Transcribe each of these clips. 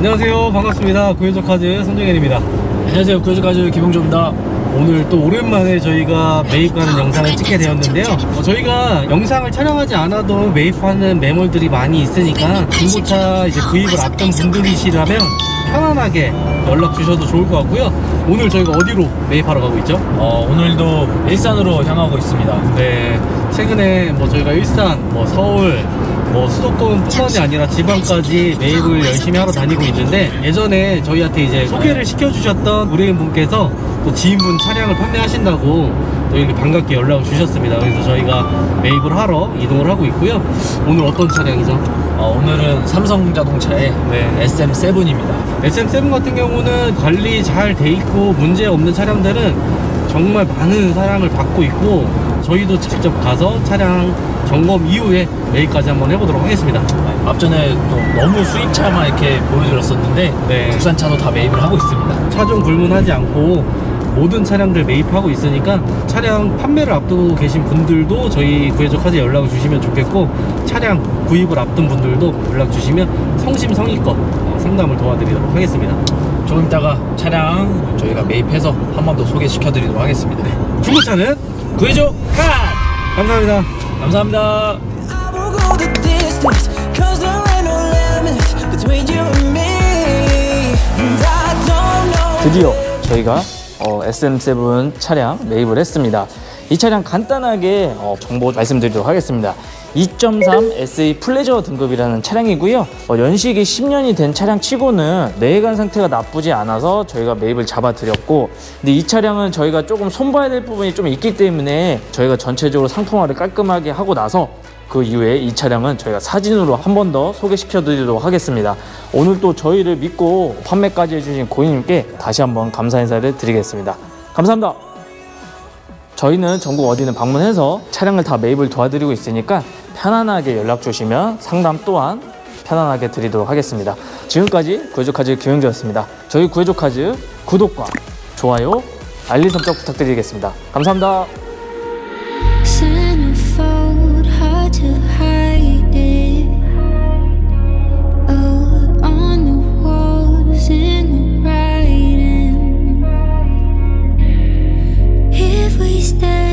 안녕하세요. 반갑습니다. 구현적 카즈 손정현입니다. 안녕하세요. 구해주가주 김용조입니다. 오늘 또 오랜만에 저희가 매입하는 영상을 찍게 되었는데요. 어, 저희가 영상을 촬영하지 않아도 매입하는 매물들이 많이 있으니까 중고차 이제 구입을 앞둔 분들이시라면 편안하게 연락 주셔도 좋을 것 같고요. 오늘 저희가 어디로 매입하러 가고 있죠? 어, 오늘도 일산으로 향하고 있습니다. 네, 최근에 뭐 저희가 일산, 뭐 서울, 뭐 수도권뿐만이 아니라 지방까지 매입을 열심히 하러 다니고 있는데 예전에 저희한테 이제 소개를 시켜주셨던 의뢰인 분께서 또 지인분 차량을 판매하신다고 또 이렇게 반갑게 연락을 주셨습니다. 그래서 저희가 매입을 하러 이동을 하고 있고요. 오늘 어떤 차량이죠? 어, 오늘은 삼성자동차의 네. SM7입니다. SM7 같은 경우는 관리 잘 돼 있고 문제 없는 차량들은 정말 많은 사랑을 받고 있고 저희도 직접 가서 차량 점검 이후에 매입까지 한번 해보도록 하겠습니다. 앞전에 또 너무 수입차만 이렇게 보여드렸었는데 네. 국산차도 다 매입을 하고 있습니다. 차종 불문하지 않고 모든 차량들 매입하고 있으니까 차량 판매를 앞두고 계신 분들도 저희 구해적 카드 연락을 주시면 좋겠고 차량 구입을 앞둔 분들도 연락 주시면 성심성의껏 상담을 도와드리도록 하겠습니다. 조금 있다가 차량 저희가 매입해서 한 번 더 소개시켜드리도록 하겠습니다. 중고차는 구해줘 카! 감사합니다. 감사합니다. 드디어 저희가 어, SM7 차량 매입을 했습니다. 이 차량 간단하게 어, 정보 말씀드리도록 하겠습니다. 2.3 SE 플레저 등급이라는 차량이고요. 어, 연식이 10년이 된 차량 치고는 내관 상태가 나쁘지 않아서 저희가 매입을 잡아드렸고 근데 이 차량은 저희가 조금 손봐야 될 부분이 좀 있기 때문에 저희가 전체적으로 상품화를 깔끔하게 하고 나서 그 이후에 이 차량은 저희가 사진으로 한 번 더 소개시켜 드리도록 하겠습니다. 오늘 또 저희를 믿고 판매까지 해주신 고객님께 다시 한번 감사 인사를 드리겠습니다. 감사합니다. 저희는 전국 어디는 방문해서 차량을 다 매입을 도와드리고 있으니까 편안하게 연락 주시면 상담 또한 편안하게 드리도록 하겠습니다. 지금까지 구해조카즈 김영주였습니다. 저희 구해조카즈 구독과 좋아요, 알림 설정 부탁드리겠습니다. 감사합니다. understand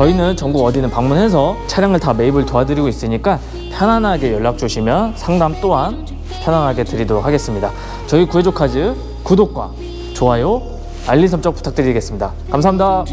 저희는 전국 어디는 방문해서 차량을 다 매입을 도와드리고 있으니까 편안하게 연락 주시면 상담 또한 편안하게 드리도록 하겠습니다. 저희 구해조카즈 구독과 좋아요, 알림 설정 부탁드리겠습니다. 감사합니다.